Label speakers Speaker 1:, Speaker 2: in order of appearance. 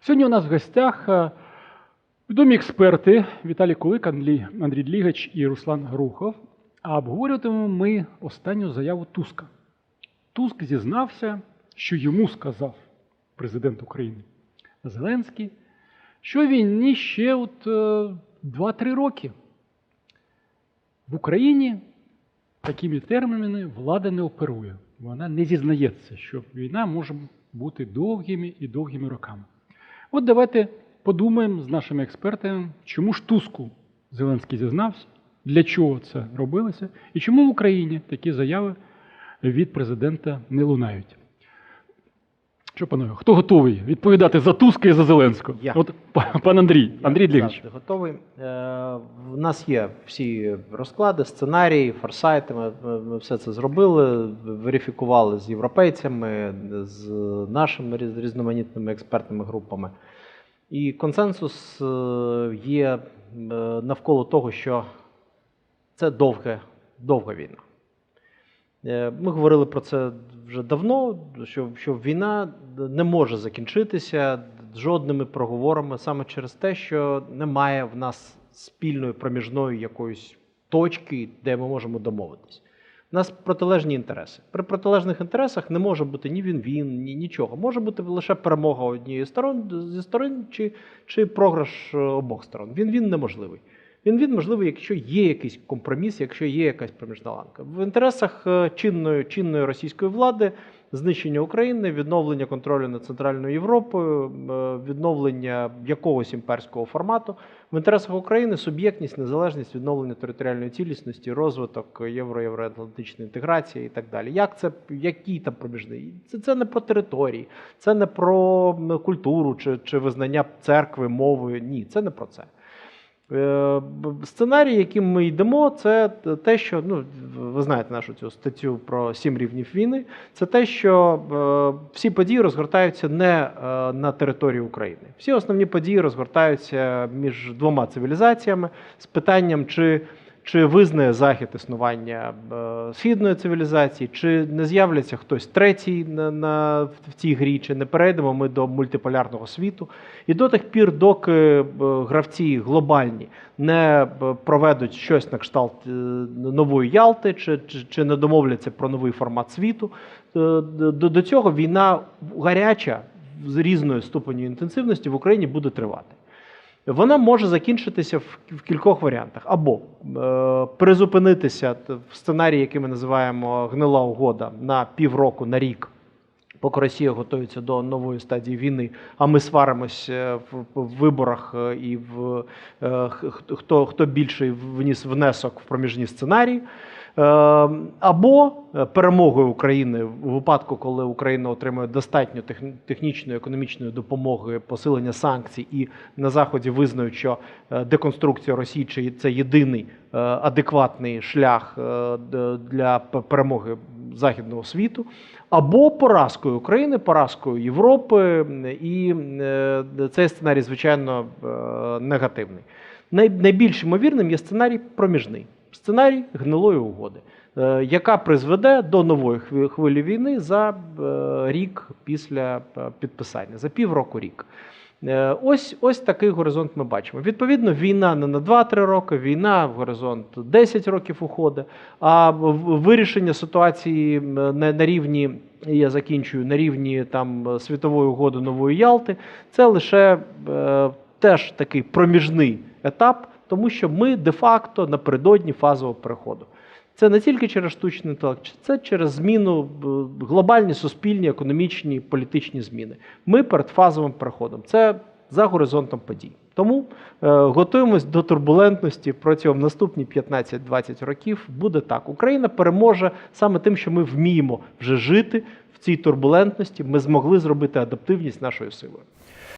Speaker 1: Сьогодні у нас в гостях е, відомі експерти Віталій Кулик, Андрій, Длігач і Руслан Грухов. А обговорюватимемо ми останню заяву Туска. Туск зізнався, що йому сказав президент України Зеленський, що війні ще от е, 2-3 роки. В Україні такими термінами влада не оперує. Вона не зізнається, що війна може бути довгими і довгими роками. От давайте подумаємо з нашими експертами, чому ж Туску Зеленський зізнався, для чого це робилося, і чому в Україні такі заяви від президента не лунають. Що, панове, хто готовий відповідати за Туска і за Зеленського?
Speaker 2: Я.
Speaker 1: От пан Андрій, Андрій
Speaker 2: Я
Speaker 1: Длігач.
Speaker 2: завжди готовий. Е, В нас є всі розклади, сценарії, форсайти. Ми, ми- все це зробили, верифікували з європейцями, з нашими різ- різноманітними експертними групами. І консенсус е, є е, навколо того, що це довге, довга війна. Е, Ми говорили про це вже давно, що, що війна не може закінчитися жодними проговорами саме через те, що немає в нас спільної проміжної якоїсь точки, де ми можемо домовитись. У нас протилежні інтереси. При протилежних інтересах не може бути ні він-він, ні нічого. Може бути лише перемога однієї сторон зі сторон чи, чи програш е, обох сторон. Він-він неможливий. Він він можливий, якщо є якийсь компроміс, якщо є якась проміжна ланка. В інтересах е, чинної, чинної російської влади знищення України, відновлення контролю над Центральною Європою, е, відновлення якогось імперського формату. В інтересах України суб'єктність, незалежність, відновлення територіальної цілісності, розвиток євро-євроатлантичної інтеграції і так далі. Як це, який там проміжний? Це, це не про території, це не про культуру чи, чи визнання церкви, мови. Ні, це не про це. Е, Сценарій, яким ми йдемо, це те, що ну ви знаєте нашу цю статтю про сім рівнів війни. Це те, що е, всі події розгортаються не е, на території України. Всі основні події розгортаються між двома цивілізаціями з питанням, чи, чи визнає Захід існування е, східної цивілізації, чи не з'являться хтось третій на, на в цій грі, чи не перейдемо ми до мультиполярного світу. І до тих пір, доки е, гравці глобальні не е, проведуть щось на кшталт нової Ялти, чи, чи, чи не домовляться про новий формат світу, до, до цього війна гаряча з різною ступеню інтенсивності в Україні буде тривати. Вона може закінчитися в, кількох варіантах. Або е, призупинитися в сценарії, який ми називаємо гнила угода на півроку, на рік, поки Росія готується до нової стадії війни, а ми сваримось е, в, в виборах е, і в е, хто, хто більший вніс внесок в проміжні сценарії. Е, Або е, перемогою України у випадку, коли Україна отримує достатньо технічної економічної допомоги, посилення санкцій, і на заході визнають, що е, деконструкція Росії чи це єдиний е, адекватний шлях для перемоги західного світу, або поразкою України, поразкою Європи, і цей сценарій, звичайно, негативний. Найбільш ймовірним є сценарій проміжний, сценарій гнилої угоди, е, яка призведе до нової хвилі- війни за е, рік після е, підписання, за півроку рік. Ось, ось такий горизонт ми бачимо. Відповідно, війна не на 2-3 роки, війна в горизонт 10 років уходить, а вирішення ситуації на, на рівні, я закінчую, на рівні там світової угоди нової Ялти, це лише е, теж такий проміжний етап, тому що ми де-факто напередодні фазового переходу. Це не тільки через штучний інтелект, це через зміну е, глобальні суспільні, економічні, політичні зміни. Ми перед фазовим переходом. Це за горизонтом подій. Тому е, готуємось до турбулентності протягом наступні 15-20 років. Буде так. Україна переможе саме тим, що ми вміємо вже жити в цій турбулентності. Ми змогли зробити адаптивність нашою силою.